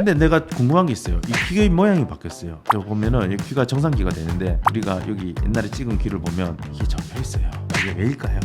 근데 내가 궁금한 게 있어요. 이 귀의 모양이 바뀌었어요. 여기 보면은 이 귀가 정상귀가 되는데 우리가 여기 옛날에 찍은 귀를 보면 이게 접혀 있어요. 이게 왜일까요?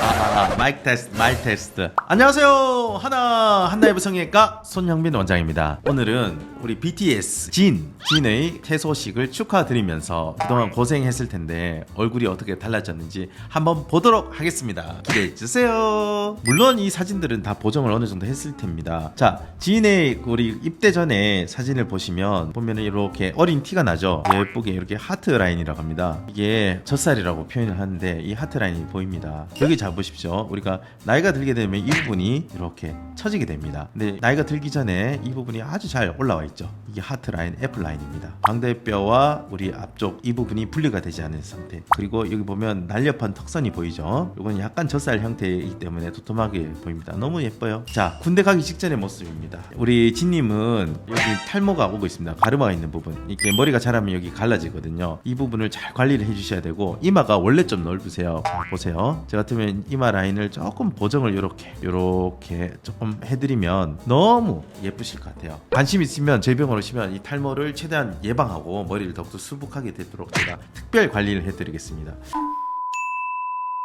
아, 마이크 테스트, 마이크 테스트. 안녕하세요. 하나 한나이브 성형외과 손영민 원장입니다. 오늘은 우리 BTS 진 진의 퇴소식을 축하드리면서 그동안 고생했을 텐데 얼굴이 어떻게 달라졌는지 한번 보도록 하겠습니다. 기대해 주세요. 물론 이 사진들은 다 보정을 어느 정도 했을 텐입니다. 자, 진의 우리 입대 전에 사진을 보시면 보면은 이렇게 어린 티가 나죠. 예쁘게 이렇게 하트 라인이라고 합니다. 이게 젖살이라고 표현을 하는데 이 하트 라인이 보입니다. 여기 잘 보십시오. 우리가 나이가 들게 되면 이 부분이 이렇게 처지게 됩니다. 근데 나이가 들기 전에 이 부분이 아주 잘 올라와 있죠. 이게 하트 라인, 애플 라인입니다. 광대뼈와 우리 앞쪽 이 부분이 분리가 되지 않은 상태. 그리고 여기 보면 날렵한 턱선이 보이죠. 이건 약간 젖살 형태이기 때문에 도톰하게 보입니다. 너무 예뻐요. 자, 군대 가기 직전의 모습입니다. 우리 진님은 여기 탈모가 오고 있습니다. 가르마가 있는 부분. 이렇게 머리가 자라면 여기 갈라지거든요. 이 부분을 잘 관리를 해주셔야 되고 이마가 원래 좀 넓으세요. 자, 보세요. 저 같으면 이마 라인을 조금 보정을 이렇게 이렇게 조금 해드리면 너무 예쁘실 것 같아요. 관심 있으면 저희 병원 오시면 이 탈모를 최대한 예방하고 머리를 더욱더 수북하게 되도록 제가 특별 관리를 해드리겠습니다.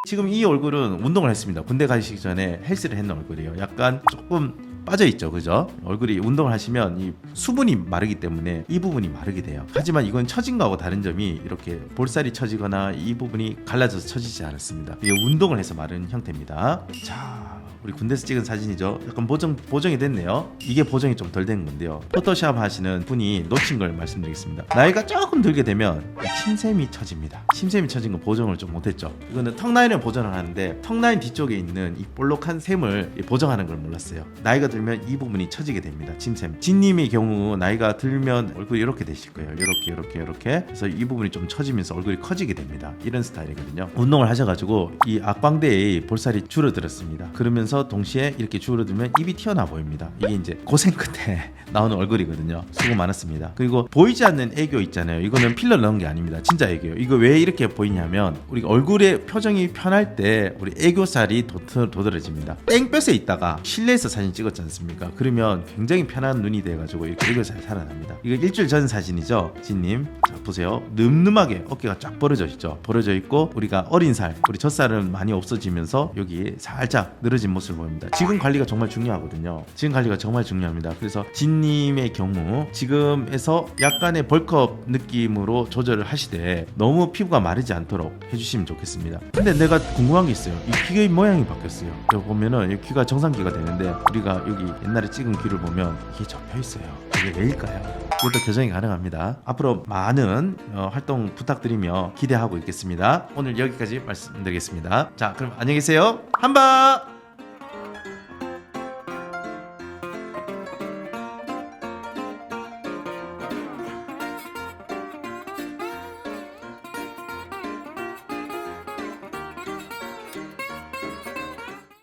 지금 이 얼굴은 운동을 했습니다. 군대 가시기 전에 헬스를 했는 얼굴이에요. 약간 조금 빠져 있죠, 그죠? 얼굴이 운동을 하시면 이 수분이 마르기 때문에 이 부분이 마르게 돼요. 하지만 이건 처진 거하고 다른 점이 이렇게 볼살이 처지거나 이 부분이 갈라져서 처지지 않았습니다. 이게 운동을 해서 마른 형태입니다. 자, 우리 군대에서 찍은 사진이죠. 약간 보정 보정이 됐네요. 이게 보정이 좀 덜 된 건데요. 포토샵 하시는 분이 놓친 걸 말씀드리겠습니다. 나이가 조금 들게 되면 침샘이 처집니다. 침샘이 처진 건 보정을 좀 못했죠. 이거는 턱 라인을 보정을 하는데 턱 라인 뒤쪽에 있는 이 볼록한 샘을 보정하는 걸 몰랐어요. 나이가 들면 이 부분이 처지게 됩니다. 침샘. 진님의 경우 나이가 들면 얼굴이 이렇게 되실 거예요. 이렇게 이렇게 이렇게. 그래서 이 부분이 좀 처지면서 얼굴이 커지게 됩니다. 이런 스타일이거든요. 운동을 하셔가지고 이 악광대의 볼살이 줄어들었습니다. 그러면서 동시에 이렇게 줄어들면 입이 튀어나와 보입니다. 이게 이제 고생 끝에 나오는 얼굴이거든요. 수고 많았습니다. 그리고 보이지 않는 애교 있잖아요. 이거는 필러 넣은 게 아닙니다. 진짜 애교예요. 이거 왜 이렇게 보이냐면 우리 얼굴의 표정이 편할 때 우리 애교살이 도트, 도드라집니다. 땡볕에 있다가 실내에서 사진 찍었지 않습니까? 그러면 굉장히 편한 눈이 돼가지고 이렇게 애교살이 살아납니다. 이거 일주일 전 사진이죠, 진님. 자 보세요. 늠름하게 어깨가 쫙 벌어져 있죠. 벌어져 있고 우리가 어린 살, 우리 젖살은 많이 없어지면서 여기 살짝 늘어진 모습 을 보입니다. 지금 관리가 정말 중요하거든요. 지금 관리가 정말 중요합니다. 그래서 진님의 경우 지금에서 약간의 벌컵 느낌으로 조절을 하시되 너무 피부가 마르지 않도록 해주시면 좋겠습니다. 근데 내가 궁금한 게 있어요. 이 귀의 모양이 바뀌었어요. 여기 보면은 이 귀가 정상귀가 되는데 우리가 여기 옛날에 찍은 귀를 보면 이게 접혀 있어요. 이게 왜일까요? 이것도 교정이 가능합니다. 앞으로 많은 어, 활동 부탁드리며 기대하고 있겠습니다. 오늘 여기까지 말씀드리겠습니다. 자, 그럼 안녕히 계세요. 한바.